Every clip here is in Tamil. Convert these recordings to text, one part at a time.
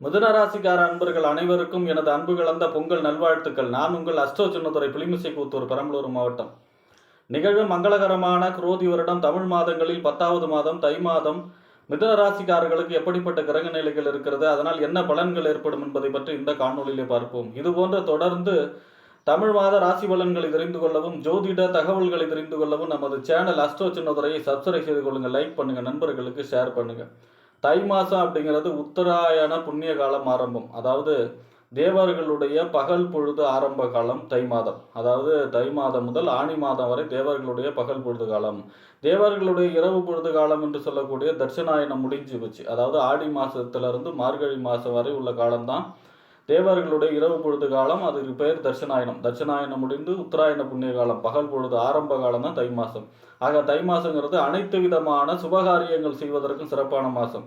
மிதுனராசிக்கார அன்பர்கள் அனைவருக்கும் எனது அன்பு கலந்த பொங்கல் நல்வாழ்த்துக்கள். நான் உங்கள் அஷ்டோ சின்னதுரை புலிமிசை கூத்தூர் பெரம்பலூர் மாவட்டம். நிகழ்வு மங்களகரமான குரோதி வருடம். தமிழ் மாதங்களில் பத்தாவது மாதம் தை மாதம் மிதுன ராசிக்காரர்களுக்கு எப்படிப்பட்ட கிரக நிலைகள் இருக்கிறது அதனால் என்ன பலன்கள் ஏற்படும் என்பதை பற்றி இந்த காணொளியிலே பார்ப்போம். இதுபோன்ற தொடர்ந்து தமிழ் மாத ராசி பலன்களை தெரிந்து கொள்ளவும் ஜோதிட தகவல்களை தெரிந்து கொள்ளவும் நமது சேனல் அஸ்ட்ரோ சின்னதுரையை சப்ஸ்கிரைப் செய்து கொள்ளுங்கள் லைக் பண்ணுங்கள் நண்பர்களுக்கு ஷேர் பண்ணுங்கள் தை மாதம் அப்படிங்கிறது உத்தராயண புண்ணிய காலம் ஆரம்பம். அதாவது தேவர்களுடைய பகல் பொழுது ஆரம்ப காலம் தை மாதம். அதாவது தை மாதம் முதல் ஆணி மாதம் வரை தேவர்களுடைய பகல் பொழுது காலம். தேவர்களுடைய இரவு பொழுது காலம் என்று சொல்லக்கூடிய தட்சிணாயனம் முடிஞ்சு போச்சு. அதாவது ஆடி மாதத்துலேருந்து மார்கழி மாதம் வரை உள்ள காலம்தான் தேவர்களுடைய இரவு பொழுது காலம் அதுக்கு பெயர் தட்சிணாயனம். தட்சிணாயனம் முடிந்து உத்தராயண புண்ணிய காலம். பகல் பொழுது ஆரம்ப காலம் தான் தை மாதம் ஆக தை மாதங்கிறது அனைத்து விதமான சுபகாரியங்கள் செய்வதற்கும் சிறப்பான மாதம்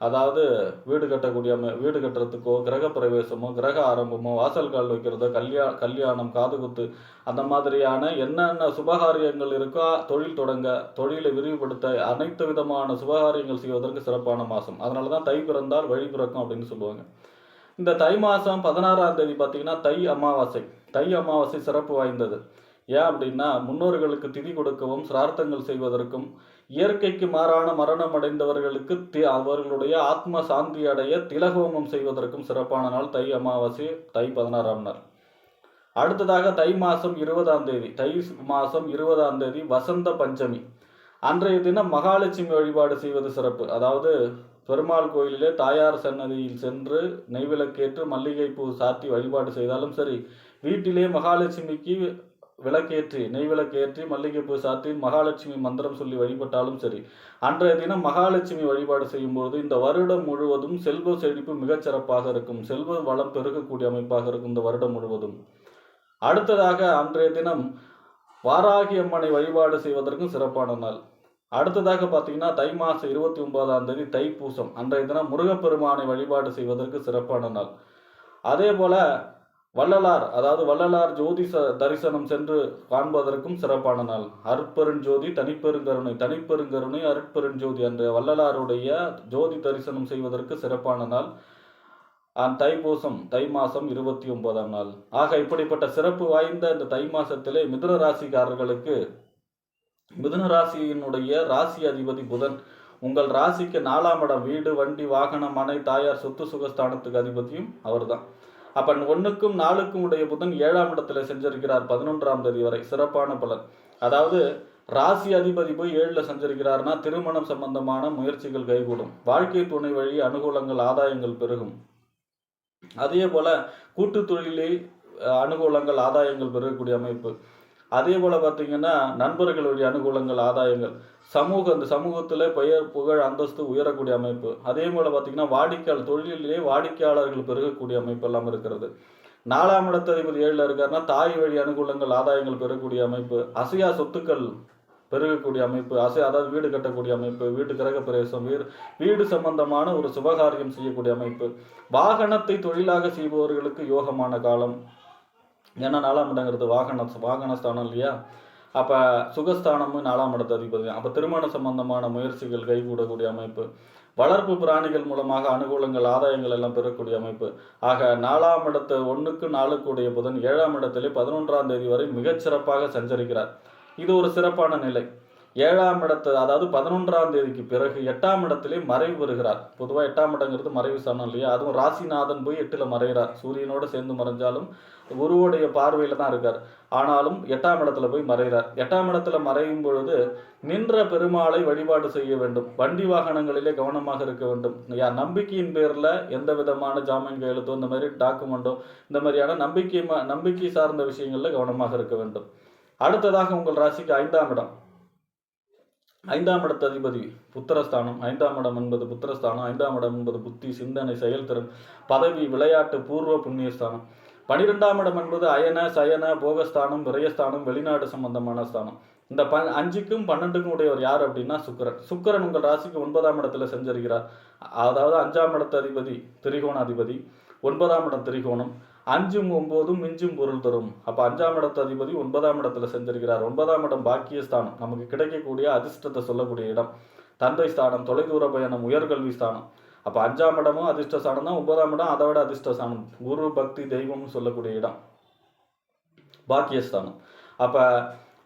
அதாவது வீடு கட்டக்கூடிய வீடு கட்டுறதுக்கோ கிரக பிரவேசமோ கிரக ஆரம்பமோ வாசல் கால் வைக்கிறதோ கல்யா கல்யாணம் காதுகுத்து அந்த மாதிரியான என்னென்ன சுபகாரியங்கள் இருக்கோ தொழில் தொடங்க தொழிலை விரிவுபடுத்த அனைத்து விதமான சுபகாரியங்கள் செய்வதற்கு சிறப்பான மாதம் அதனால தான் தை பிறந்தால் வழி பிறக்கும் அப்படின்னு சொல்லுவாங்க. இந்த தை மாதம் பதினாறாம் தேதி பார்த்தீங்கன்னா தை அமாவாசை. தை அமாவாசை சிறப்பு வாய்ந்தது. ஏன் அப்படின்னா முன்னோர்களுக்கு திதி கொடுக்கவும் சிரார்த்தங்கள் செய்வதற்கும் இயற்கைக்கு மாறான மரணம் அடைந்தவர்களுக்கு தி அவர்களுடைய ஆத்ம சாந்தி அடைய திலகோமம் செய்வதற்கும் சிறப்பான நாள் தை அமாவாசை தை பதினாறாம் நாள். அடுத்ததாக தை மாதம் இருபதாம் தேதி. தை மாதம் இருபதாம் தேதி வசந்த பஞ்சமி. அன்றைய தினம் மகாலட்சுமி வழிபாடு செய்வது சிறப்பு. அதாவது பெருமாள் கோயிலிலே தாயார் சன்னதியில் சென்று நெய்விளக்கேற்று மல்லிகைப்பூ சாத்தி வழிபாடு செய்தாலும் சரி வீட்டிலே மகாலட்சுமிக்கு விளக்கேற்றி நெய் விளக்கேற்றி மல்லிகைப்பூ சாத்தி மகாலட்சுமி மந்திரம் சொல்லி வழிபட்டாலும் சரி அன்றைய தினம் மகாலட்சுமி வழிபாடு செய்யும்போது இந்த வருடம் முழுவதும் செல்வ செழிப்பு மிகச் சிறப்பாக இருக்கும் செல்வ வளம் பெருகக்கூடிய அமைப்பாக இருக்கும் இந்த வருடம் முழுவதும். அடுத்ததாக அன்றைய தினம் வாராகி அம்மனை வழிபாடு செய்வதற்கும் சிறப்பான நாள். அடுத்ததாக பார்த்தீங்கன்னா தை மாதம் இருபத்தி ஒன்பதாம் தேதி தைப்பூசம் அன்றைய தினம் முருகப்பெருமானை வழிபாடு செய்வதற்கு சிறப்பான நாள். அதே போல வள்ளலார் அதாவது வள்ளலார் ஜோதி ச- தரிசனம் சென்று காண்பதற்கும் சிறப்பான நாள். அருட்பெருஞ்சோதி தனிப்பெருங்கருணை தனிப்பெருங்கருணை அருட்பெருஞ்சோதி என்ற வள்ளலாருடைய ஜோதி தரிசனம் செய்வதற்கு சிறப்பான நாள். தைப்பூசம் தை மாதம் இருபத்தி ஒன்பதாம் நாள். ஆக இப்படிப்பட்ட சிறப்பு வாய்ந்த இந்த தை மாதத்திலே மிதுன ராசிக்காரர்களுக்கு மிதுன ராசியினுடைய ராசி அதிபதி புதன் உங்கள் ராசிக்கு நாலாம் இடம் வீடு வண்டி வாகனம் மனை தாயார் சொத்து சுகஸ்தானத்துக்கு அதிபதியும் அவர்தான். அப்ப ஒன்றுக்கும் நாலுக்கும் உடைய புதன் ஏழாம் இடத்துல செஞ்சிருக்கிறார் பதினொன்றாம் தேதி வரை சிறப்பான பலன். அதாவது ராசி அதிபதி போய் ஏழுல செஞ்சிருக்கிறார்னா திருமணம் சம்பந்தமான முயற்சிகள் கைகூடும். வாழ்க்கை துணை வழி அனுகூலங்கள் ஆதாயங்கள் பெருகும். அதே போல கூட்டு தொழிலில் அனுகூலங்கள் ஆதாயங்கள் பெறக்கூடிய அமைப்பு. அதே போல் பார்த்தீங்கன்னா நண்பர்கள் வழி அனுகூலங்கள் ஆதாயங்கள். சமூக அந்த சமூகத்தில் பெயர் புகழ் அந்தஸ்து உயரக்கூடிய அமைப்பு. அதே போல் பார்த்தீங்கன்னா வாடிக்கையாளர் தொழிலிலே வாடிக்கையாளர்கள் பெருகக்கூடிய அமைப்பு எல்லாம் இருக்கிறது. நாலாம் இடத்ததிபதி ஏழில் இருக்காருன்னா தாய் வழி அனுகூலங்கள் ஆதாயங்கள் பெறக்கூடிய அமைப்பு. அசையா சொத்துக்கள் பெருகக்கூடிய அமைப்பு. அசை அதாவது வீடு கட்டக்கூடிய அமைப்பு வீட்டு கிரக பிரவேசம் வீடு வீடு சம்பந்தமான ஒரு சுபகாரியம் செய்யக்கூடிய அமைப்பு. வாகனத்தை தொழிலாக செய்பவர்களுக்கு யோகமான காலம். ஏன்னா நாலாம் இடங்கிறது வாகன வாகன ஸ்தானம் இல்லையா? அப்போ சுகஸ்தானமும் நாலாம் இடத்து அதிபதி. அப்போ திருமண சம்பந்தமான முயற்சிகள் கைகூடக்கூடிய அமைப்பு. வளர்ப்பு பிராணிகள் மூலமாக அனுகூலங்கள் ஆதாயங்கள் எல்லாம் பெறக்கூடிய அமைப்பு. ஆக நாலாம் இடத்து ஒன்றுக்கு நாலுக்குடைய புதன் ஏழாம் இடத்திலே பதினொன்றாம் தேதி வரை மிகச்சிறப்பாக சஞ்சரிக்கிறார். இது ஒரு சிறப்பான நிலை. ஏழாம் இடத்து அதாவது பதினொன்றாம் தேதிக்கு பிறகு எட்டாம் இடத்திலே மறைவு பெறுகிறார். பொதுவாக எட்டாம் இடங்கிறது மறைவு ஸ்தானம் இல்லையா? அதுவும் ராசிநாதன் போய் எட்டில் மறைகிறார். சூரியனோடு சேர்ந்து மறைஞ்சாலும் குருவுடைய பார்வையில தான் இருக்கார். ஆனாலும் எட்டாம் இடத்துல போய் மறைகிறார். எட்டாம் இடத்துல மறையும் பொழுது நின்ற பெருமாளை வழிபாடு செய்ய வேண்டும். வண்டி வாகனங்களிலே கவனமாக இருக்க வேண்டும். யா நம்பிக்கையின் பேர்ல எந்த விதமான ஜாமீன் கையெழுத்தோ இந்த மாதிரி டாக்குமெண்டோ இந்த மாதிரியான நம்பிக்கை ம- நம்பிக்கை சார்ந்த விஷயங்கள்ல கவனமாக இருக்க வேண்டும். அடுத்ததாக உங்கள் ராசிக்கு ஐந்தாம் இடம். ஐந்தாம் இடத்து அதிபதி புத்திரஸ்தானம். ஐந்தாம் இடம் என்பது புத்திரஸ்தானம். ஐந்தாம் இடம் என்பது புத்தி சிந்தனை செயல்திறன் பதவி விளையாட்டு பூர்வ புண்ணியஸ்தானம். பனிரெண்டாம் இடம் என்பது அயன சயன போகஸ்தானம் விரயஸ்தானம் வெளிநாடு சம்பந்தமான ஸ்தானம். இந்த ப அஞ்சுக்கும் பன்னெண்டுக்கும் உடையவர் யார் அப்படின்னா சுக்கிரன். சுக்கிரன் உங்கள் ராசிக்கு ஒன்பதாம் இடத்துல செஞ்சிருக்கிறார் அதாவது அஞ்சாம் இடத்து அதிபதி திரிகோண அதிபதி ஒன்பதாம் இடம் திரிகோணம். அஞ்சும் ஒம்போதும் மிஞ்சும் பொருள் தரும். அப்போ அஞ்சாம் இடத்து அதிபதி ஒன்பதாம் இடத்துல செஞ்சிருக்கிறார் ஒன்பதாம் இடம் பாக்கியஸ்தானம். நமக்கு கிடைக்கக்கூடிய அதிர்ஷ்டத்தை சொல்லக்கூடிய இடம். தந்தை ஸ்தானம் தொலைதூர பயணம் உயர்கல்வி ஸ்தானம். அப்போ அஞ்சாம் இடமும் அதிர்ஷ்டசானம் தான் ஒன்பதாம் இடம் அதை விட அதிர்ஷ்டசானம் குரு பக்தி தெய்வம்னு சொல்லக்கூடிய இடம். பாக்கியஸ்தானம். அப்போ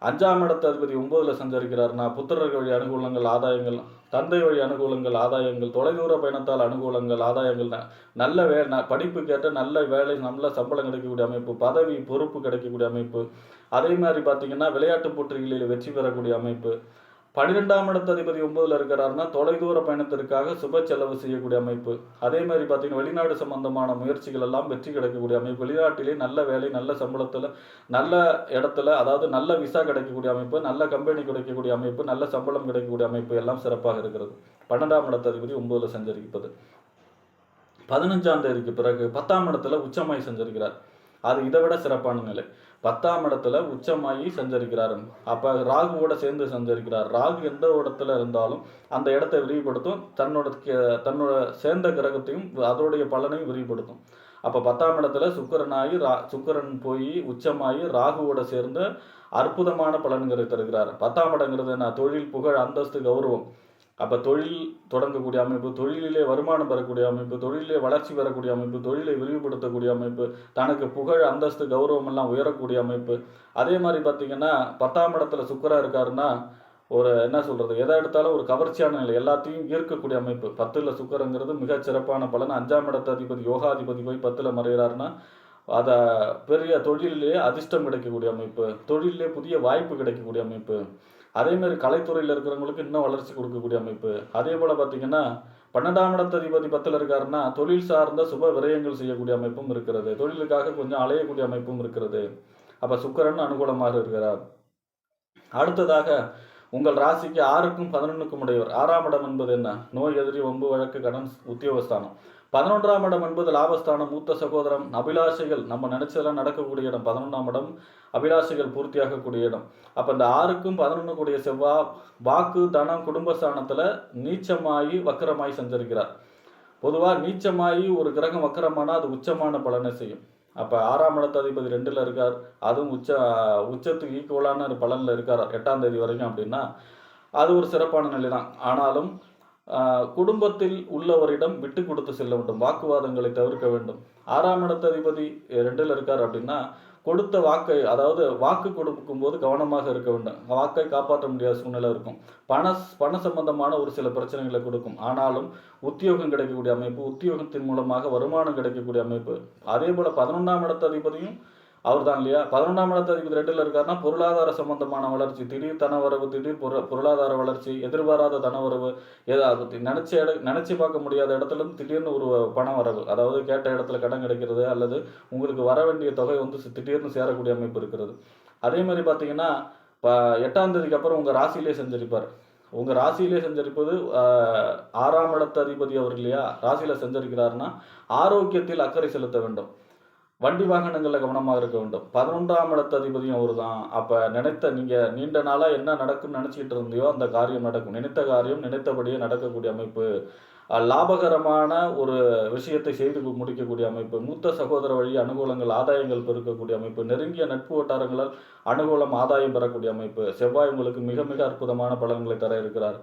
அஞ்சாம் இடத்த அதிபதி ஒன்பதில் சஞ்சரிக்கிறார்னா புத்திரர்கள் வழி அனுகூலங்கள் ஆதாயங்கள் தந்தை வழி அனுகூலங்கள் ஆதாயங்கள் தொலைதூர பயணத்தால் அனுகூலங்கள் ஆதாயங்கள் ந- நல்ல வே படிப்பு கேட்ட நல்ல வேலை நல்ல சம்பளம் கிடைக்கக்கூடிய அமைப்பு பதவி பொறுப்பு கிடைக்கக்கூடிய அமைப்பு. அதே மாதிரி பார்த்தீங்கன்னா விளையாட்டு போட்டிகளில் வெற்றி பெறக்கூடிய அமைப்பு. பன்னிரெண்டாம் இடத்த அதிபதி ஒன்பதுல இருக்கிறாருன்னா தொலைதூர பயணத்திற்காக சுப செலவு செய்யக்கூடிய அமைப்பு. அதே மாதிரி பார்த்தீங்கன்னா வெளிநாடு சம்பந்தமான முயற்சிகள் எல்லாம் வெற்றி கிடைக்கக்கூடிய அமைப்பு. வெளிநாட்டிலே நல்ல வேலை நல்ல சம்பளத்தில் நல்ல இடத்துல அதாவது நல்ல விசா கிடைக்கக்கூடிய அமைப்பு நல்ல கம்பெனி கிடைக்கக்கூடிய அமைப்பு நல்ல சம்பளம் கிடைக்கக்கூடிய அமைப்பு எல்லாம் சிறப்பாக இருக்கிறது. பன்னெண்டாம் இடத்த அதிபதி ஒன்பதுல சஞ்சரிப்பது பதினஞ்சாம் தேதிக்கு பிறகு பத்தாம் இடத்துல உச்சமாய் சஞ்சரிக்கிறார். அது இதை விட சிறப்பான நிலை. பத்தாம் இடத்துல உச்சமாகி சஞ்சரிக்கிறார் அப்ப ராகுவோட சேர்ந்து சஞ்சரிக்கிறார் ராகு எந்த இடத்துல இருந்தாலும் அந்த இடத்தை விரிவுபடுத்தும். தன்னோட தன்னோட சேர்ந்த கிரகத்தையும் அதோடைய பலனையும் விரிவுபடுத்தும். அப்ப பத்தாம் இடத்துல சுக்கிரனாகி ரா சுக்கிரன் போய் உச்சமாகி ராகுவோட சேர்ந்து அற்புதமான பலன்களை தருகிறார். பத்தாம் இடங்கிறது என்ன? தொழில் புகழ் அந்தஸ்து கௌரவம். அப்போ தொழில் தொடங்கக்கூடிய அமைப்பு தொழிலிலே வருமானம் பெறக்கூடிய அமைப்பு தொழிலே வளர்ச்சி பெறக்கூடிய அமைப்பு தொழிலை விரிவுபடுத்தக்கூடிய அமைப்பு தனக்கு புகழ் அந்தஸ்து கௌரவம் எல்லாம் உயரக்கூடிய அமைப்பு. அதே மாதிரி பார்த்தீங்கன்னா பத்தாம் இடத்துல சுக்கராக இருக்காருன்னா ஒரு என்ன சொல்கிறது எதை எடுத்தாலும் ஒரு கவர்ச்சியான நிலை எல்லாத்தையும் ஈர்க்கக்கூடிய அமைப்பு. பத்தில் சுக்கரங்கிறது மிகச் சிறப்பான பலன். அஞ்சாம் இடத்த அதிபதி யோகாதிபதி போய் பத்தில் மறைகிறாருன்னா அதை பெரிய தொழிலே அதிர்ஷ்டம் கிடைக்கக்கூடிய அமைப்பு தொழிலே புதிய வாய்ப்பு கிடைக்கக்கூடிய அமைப்பு. அதே மாதிரி கலைத்துறையில் இருக்கிறவங்களுக்கு இன்னும் வளர்ச்சி கொடுக்கக்கூடிய அமைப்பு. அதே போல் பார்த்தீங்கன்னா பன்னெண்டாம் இடத்த அதிபதி பத்தில் இருக்காருன்னா தொழில் சார்ந்த சுப விரயங்கள் செய்யக்கூடிய அமைப்பும் இருக்கிறது. தொழிலுக்காக கொஞ்சம் அலையக்கூடிய அமைப்பும் இருக்கிறது. அப்போ சுக்கரன் அனுகூலமாக இருக்கிறார். அடுத்ததாக உங்கள் ராசிக்கு ஆறுக்கும் பதினொன்றுக்கும் உடையவர். ஆறாம் இடம் என்பது என்ன? நோய் எதிரி ஒம்பு வழக்கு கடன் உத்தியோகஸ்தானம். பதினொன்றாம் இடம் என்பது லாபஸ்தானம் மூத்த சகோதரம் அபிலாஷைகள் நம்ம நினைச்சதெல்லாம் நடக்கக்கூடிய இடம் பதினொன்றாம் இடம் அபிலாஷைகள் பூர்த்தியாகக்கூடிய இடம். அப்ப இந்த ஆறுக்கும் பதினொன்று கூடிய செவ்வா வாக்கு தனம் குடும்பஸ்தானத்துல நீச்சமாகி வக்கரமாய் சஞ்சரிக்கிறார். பொதுவாக நீச்சமாகி ஒரு கிரகம் வக்கரமானா அது உச்சமான பலனை செய்யும். அப்போ ஆறாம் இடத்த அதிபதி ரெண்டில் இருக்கார். அதுவும் உச்ச உச்சத்துக்கு ஈக்குவலான ஒரு பலனில் இருக்கார். எட்டாம் தேதி வரைக்கும் அப்படின்னா அது ஒரு சிறப்பான நிலை தான் ஆனாலும் குடும்பத்தில் உள்ளவரிடம் விட்டு கொடுத்து செல்ல வேண்டும். வாக்குவாதங்களை தவிர்க்க வேண்டும். ஆறாம் இடத்த அதிபதி ரெண்டில் இருக்கார் அப்படின்னா கொடுத்த வாக்கை அதாவது வாக்கு கொடுக்கும் போது கவனமாக இருக்க வேண்டும். வாக்கை காப்பாற்ற முடியாத சூழ்நிலை இருக்கும். பண பண சம்பந்தமான ஒரு சில பிரச்சனைகளை கொடுக்கும். ஆனாலும் உத்தியோகம் கிடைக்கக்கூடிய அமைப்பு உத்தியோகத்தின் மூலமாக வருமானம் கிடைக்கக்கூடிய அமைப்பு. அதே போல பதினொன்றாம் இடத்த அதிபதியும் அவர் தான் இல்லையா? பதினொன்றாம் இடத்து அதிபதி ரெண்டுல இருக்காருன்னா பொருளாதார சம்பந்தமான வளர்ச்சி. திடீர் தனவரவு திடீர் பொரு- பொருளாதார வளர்ச்சி எதிர்பாராத தனவரவு ஏதாவது நினச்ச இட நினச்சி பார்க்க முடியாத இடத்துல இருந்து திடீர்னு ஒரு பண வரவு. அதாவது கேட்ட இடத்துல கடன் கிடைக்கிறது அல்லது உங்களுக்கு வர வேண்டிய தொகை வந்து திடீர்னு சேரக்கூடிய அமைப்பு இருக்கிறது. அதே மாதிரி பார்த்தீங்கன்னா இப்போ எட்டாம் தேதிக்கு அப்புறம் உங்கள் ராசியிலே செஞ்சிருப்பார். உங்கள் ராசியிலே செஞ்சிருப்பது ஆறாம் இடத்த அதிபதி அவர் இல்லையா? ராசியில செஞ்சிருக்கிறாருன்னா ஆரோக்கியத்தில் அக்கறை செலுத்த வேண்டும். வண்டி வாகனங்களில் கவனமாக இருக்க வேண்டும். பதினொன்றாம் இடத்த அதிபதியும் அவர் தான் அப்போ நினைத்த நீங்கள் நீண்ட நாளாக என்ன நடக்கும்னு நினச்சிக்கிட்டு இருந்தியோ அந்த காரியம் நடக்கும். நினைத்த காரியம் நினைத்தபடியே நடக்கக்கூடிய அமைப்பு லாபகரமான ஒரு விஷயத்தை செய்து முடிக்கக்கூடிய அமைப்பு மூத்த சகோதர வழி அனுகூலங்கள் ஆதாயங்கள் பெருக்கக்கூடிய அமைப்பு நெருங்கிய நட்பு வட்டாரங்களால் அனுகூலம் ஆதாயம் பெறக்கூடிய அமைப்பு செவ்வாய் உங்களுக்கு மிக மிக அற்புதமான பலன்களை தர இருக்கிறார்.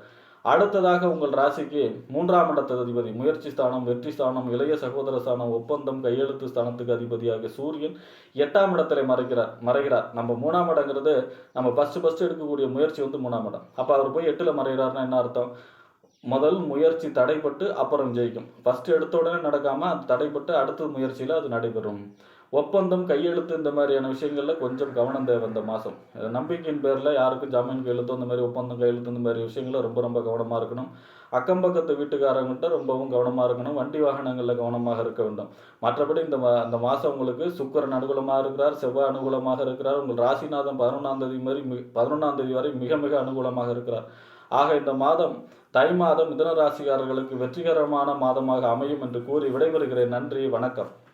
அடுத்ததாக உங்கள் ராசிக்கு மூன்றாம் இடத்த அதிபதி. முயற்சி ஸ்தானம் வெற்றி ஸ்தானம் இளைய சகோதர ஸ்தானம் ஒப்பந்தம் கையெழுத்து ஸ்தானத்துக்கு அதிபதியாக சூரியன் எட்டாம் இடத்துல மறைக்கிறார் மறைகிறார். நம்ம மூணாம் இடங்கிறது நம்ம ஃபர்ஸ்ட் ஃபஸ்ட்டு எடுக்கக்கூடிய முயற்சி வந்து மூணாம் இடம். அப்போ அவர் போய் எட்டில் மறைகிறாருன்னா என்ன அர்த்தம்? முதல் முயற்சி தடைப்பட்டு அப்புறம் ஜெயிக்கும். ஃபஸ்ட்டு எடுத்த உடனே நடக்காமல் அது தடைப்பட்டு அடுத்த முயற்சியில் அது நடைபெறும். ஒப்பந்தம் கையெழுத்து இந்த மாதிரியான விஷயங்களில் கொஞ்சம் கவனம் தேவை இந்த மாதம் நம்பிக்கையின் பேரில் யாருக்கும் ஜாமீன் கையெழுத்து இந்த மாதிரி ஒப்பந்தம் கையெழுத்து இந்த மாதிரி விஷயங்களில் ரொம்ப ரொம்ப கவனமாக இருக்கணும். அக்கம் பக்கத்து வீட்டுக்காரங்கள்ட்ட ரொம்பவும் கவனமாக இருக்கணும். வண்டி வாகனங்களில் கவனமாக இருக்க வேண்டும். மற்றபடி இந்த மா- மாதம் உங்களுக்கு சுக்கரன் அனுகூலமாக இருக்கிறார் செவ்வாய் அனுகூலமாக இருக்கிறார். உங்கள் ராசிநாதன் பதினொன்றாம் தேதி மாதிரி மி- பதினொன்றாம் தேதி வரை மிக மிக அனுகூலமாக இருக்கிறார். ஆக இந்த மாதம் தை மாதம் மிதன ராசிக்காரர்களுக்கு வெற்றிகரமான மாதமாக அமையும் என்று கூறி விடைபெறுகிறேன். நன்றி வணக்கம்.